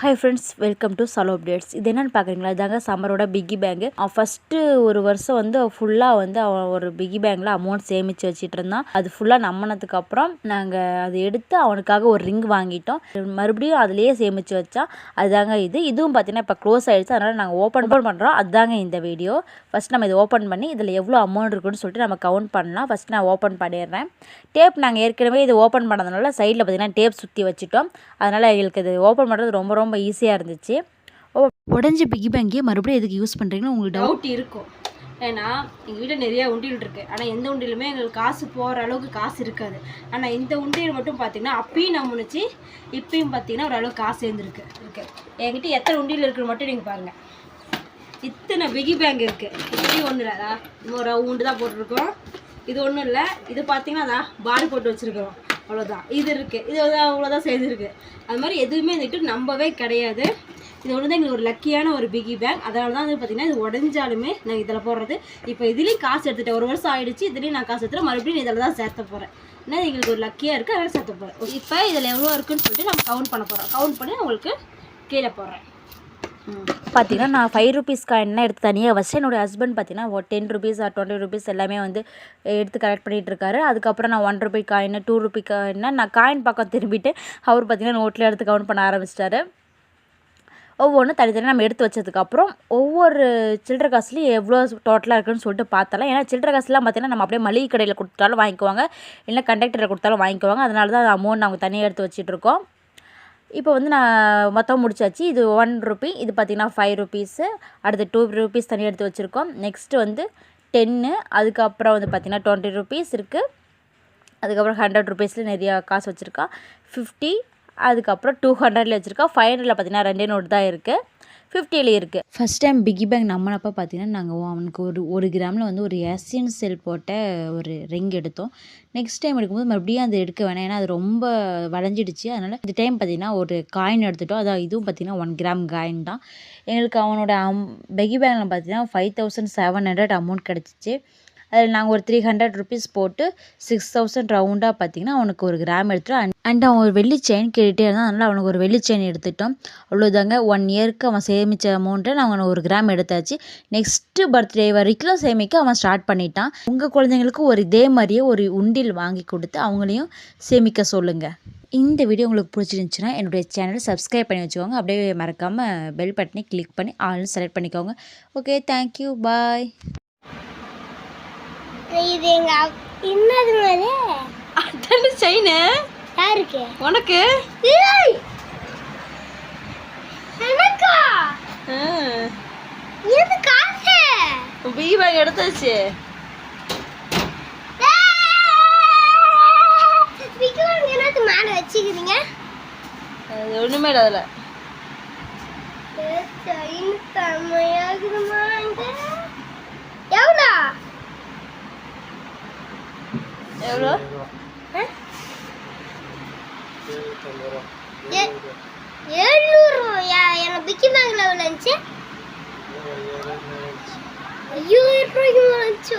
Hi friends welcome to Chalo updates இது என்னென்னு பார்க்குறீங்களா? இதாங்க சம்மரோட பிக்கி பேங்கு அவன் ஃபஸ்ட்டு ஒரு வருஷம் வந்து ஃபுல்லாக வந்து அவன் ஒரு பிக்கி பேங்கில் அமௌண்ட் சேமித்து வச்சுட்டு இருந்தான் அது ஃபுல்லாக நம்பினதுக்கு அப்புறம் நாங்கள் அதை எடுத்து அவனுக்காக ஒரு ரிங் வாங்கிட்டோம். மறுபடியும் அதுலேயே சேமித்து வச்சான் அதுதாங்க இது. இதுவும் பார்த்தீங்கன்னா இப்போ க்ளோஸ் ஆகிடுச்சு அதனால் நாங்கள் ஓப்பன் பண்ணுறோம் அதுதாங்க இந்த வீடியோ ஃபஸ்ட் நம்ம இதை ஓப்பன் பண்ணி இதில் எவ்வளோ அமௌண்ட் இருக்குன்னு சொல்லிட்டு நம்ம கவுண்ட் பண்ணலாம். ஃபஸ்ட் நான் ஓப்பன் பண்ணிடுறேன். டேப் நாங்கள் ஏற்கனவே இது ஓப்பன் பண்ணதுனால சைடில் பார்த்தீங்கன்னா டேப் சுற்றி வச்சுட்டோம். அதனால் எங்களுக்கு இது ஓப்பன் பண்ணுறது ரொம்ப ரொம்ப ரொம்ப ஈஸியாக இருந்துச்சு. ஓ உடஞ்சி பிக்கி பேங்கே மறுபடியும் எதுக்கு யூஸ் பண்ணுறீங்கன்னு உங்களுக்கு டவுட் இருக்கும். ஏன்னா எங்கள் வீட்டில் நிறையா உண்டியல் இருக்குது ஆனால் எந்த உண்டியலுமே எங்களுக்கு காசு போகிற அளவுக்கு காசு இருக்காது. ஆனால் இந்த உண்டியல் மட்டும் பார்த்தீங்கன்னா அப்பயும் நம்பினுச்சு இப்பயும் பார்த்தீங்கன்னா ஓரளவுக்கு காசு சேர்ந்துருக்கு. இருக்கு. என்கிட்ட எத்தனை உண்டியல் இருக்குன்னு மட்டும் நீங்கள் பாருங்கள் இத்தனை பிகி பேங்க் இருக்குது இப்படி ஒன்றும் இல்லை இன்னொரு இன்னும் ரவுண்டு தான் போட்டிருக்கோம். இது ஒன்றும் இல்லை. இது பார்த்தீங்கன்னா அதான் பாடி போட்டு வச்சுருக்கிறோம். அவ்வளோதான் இது இருக்குது இது வந்து அவ்வளோதான் செய்திருக்கு அது மாதிரி எதுவுமே வந்துட்டு நம்பவே கிடையாது. இது வந்து எங்களுக்கு ஒரு லக்கியான ஒரு பிகி பேங்க் அதனால தான் வந்து பார்த்தீங்கன்னா இது உடஞ்சாலுமே நான் இதில் போடுறது. இப்போ இதுலேயும் காசு எடுத்துட்டேன். ஒரு வருஷம் ஆகிடுச்சு இதுலேயும் நான் காசு எடுத்துகிட்டு மறுபடியும் இதில் தான் சேர்த்த போகிறேன் ஏன்னா எங்களுக்கு ஒரு லக்கியாக இருக்குது அதனால் சேர்த்த போகிறேன் இப்போ இதில் எவ்வளோ இருக்குன்னு சொல்லிட்டு நம்ம கவுண்ட் பண்ண போகிறோம் கவுண்ட் பண்ணி உங்களுக்கு கீழே போடுறேன். பார்த்தீங்கன்னா நான் ஃபைவ் ருபீஸ் காயின்லாம் எடுத்து தனியாக வச்சு என்னோடய ஹஸ்பண்ட் பார்த்தீங்கன்னா ஒரு ten rupees or twenty rupees எல்லாமே வந்து எடுத்து கலெக்ட் பண்ணிகிட்டு இருக்காரு. அதுக்கப்புறம் நான் one rupee coin two rupee காயின்னா நான் காயின் பக்கம் திரும்பிட்டு அவர் பார்த்தீங்கன்னா நோட்டில் எடுத்து கவுண்ட் பண்ண ஆரம்பிச்சிட்டாரு. ஒவ்வொன்றும் தனித்தனியாக நம்ம எடுத்து வச்சதுக்கப்புறம் ஒவ்வொரு சில்லற காசுலேயும் எவ்வளோ டோட்டலாக இருக்குன்னு சொல்லிட்டு பார்த்தலாம் ஏன்னா சில்லற காசுலாம் பார்த்தீங்கன்னா நம்ம அப்படியே மளிகை கடையில் கொடுத்தாலும் வாங்கிக்குவாங்க. இல்லை கண்டக்டரில் கொடுத்தாலும் வாங்கிக்குவாங்க. அதனால தான் அமௌண்ட் நாங்கள் தனியாக எடுத்து வச்சிட்டு இருக்கோம். இப்போ வந்து நான் மொத்தம் முடிச்சாச்சு. இது ஒன் ருபி இது பார்த்திங்கன்னா ஃபைவ் ருபீஸு அடுத்து டூ ருபீஸ் தனியாக எடுத்து வச்சுருக்கோம். நெக்ஸ்ட்டு வந்து டென்னு அதுக்கப்புறம் வந்து பார்த்திங்கன்னா டுவெண்ட்டி ருபீஸ் இருக்குது அதுக்கப்புறம் ஹண்ட்ரட் ருபீஸில் நிறையா காசு வச்சுருக்கா. ஃபிஃப்டி அதுக்கப்புறம் டூ ஹண்ட்ரட்ல வச்சுருக்கா. ஃபைவ் ஹண்ட்ரடில் பார்த்தீங்கன்னா ரெண்டே நோட் தான் இருக்குது ஃபிஃப்டியில் இருக்குது ஃபஸ்ட் டைம் பிகி பேங்க் நம்மளப்போ பார்த்தீங்கன்னா நாங்கள் அவனுக்கு ஒரு ஒரு கிராமில் வந்து ஒரு ஏசியன் செல் போட்ட ஒரு ரிங் எடுத்தோம். நெக்ஸ்ட் டைம் எடுக்கும்போது மறுபடியும் அது எடுக்க வேணாம். ஏன்னா அது ரொம்ப வளைஞ்சிடுச்சு. அதனால் இந்த டைம் பார்த்தீங்கன்னா ஒரு காயின் எடுத்துட்டோம். அதான் இதுவும் பார்த்தீங்கன்னா ஒன் கிராம் காயின் தான். எங்களுக்கு அவனோட அம் பெகி பேங்கில் பார்த்தீங்கன்னா five thousand seven hundred amount கிடச்சிச்சு. அதில் நாங்கள் ஒரு த்ரீ ஹண்ட்ரட் ருபீஸ் போட்டு சிக்ஸ் தௌசண்ட் ரவுண்டாக பார்த்தீங்கன்னா அவனுக்கு ஒரு கிராம் எடுத்துட்டோம் அண்ட் அவன் ஒரு வெள்ளி செயின் கேட்டுகிட்டே இருந்தான். அதனால் அவனுக்கு ஒரு வெள்ளி செயின் எடுத்துட்டோம். அவ்வளோதாங்க ஒன் இயருக்கு அவன் சேமித்த அமௌண்ட்டை நாங்கள் ஒரு கிராம் எடுத்தாச்சு. நெக்ஸ்ட்டு பர்த்டே வரைக்கும் சேமிக்க அவன் ஸ்டார்ட் பண்ணிட்டான். உங்கள் குழந்தைங்களுக்கு ஒரு இதே மாதிரியே ஒரு உண்டில் வாங்கி கொடுத்து அவங்களையும் சேமிக்க சொல்லுங்கள் இந்த வீடியோ உங்களுக்கு பிடிச்சிருந்துச்சுன்னா என்னுடைய சேனலை சப்ஸ்கிரைப் பண்ணி வச்சுக்கோங்க. அப்படியே மறக்காமல் பெல் பட்டனை கிளிக் பண்ணி ஆல்னு செலக்ட் பண்ணிக்கோங்க. ஓகே தேங்க்யூ பாய் இது எங்க என்னது மாதிரி அதான் செயின். யாருக்கு? உனக்கு! எனக்கா? எது காசு. பிகி பேங்க் எடுத்தாச்சு மேல வச்சுக்கிறீங்க? அது ஒன்றுமே இல்லை அதில். செயின் செம்மையாகுதுமா இந்த எவ்வளோ எவ்வளோ? ஏழ்நூறு எனக்கு பிக்கி பேங்க்ல எவ்வளோ இருந்துச்சு? ஐயாயிரம் ரூபாய்க்கு வந்துச்சு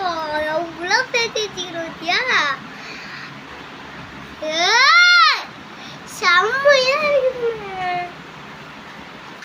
அவ்வளோ சேர்த்து வச்சுக்கிறோம்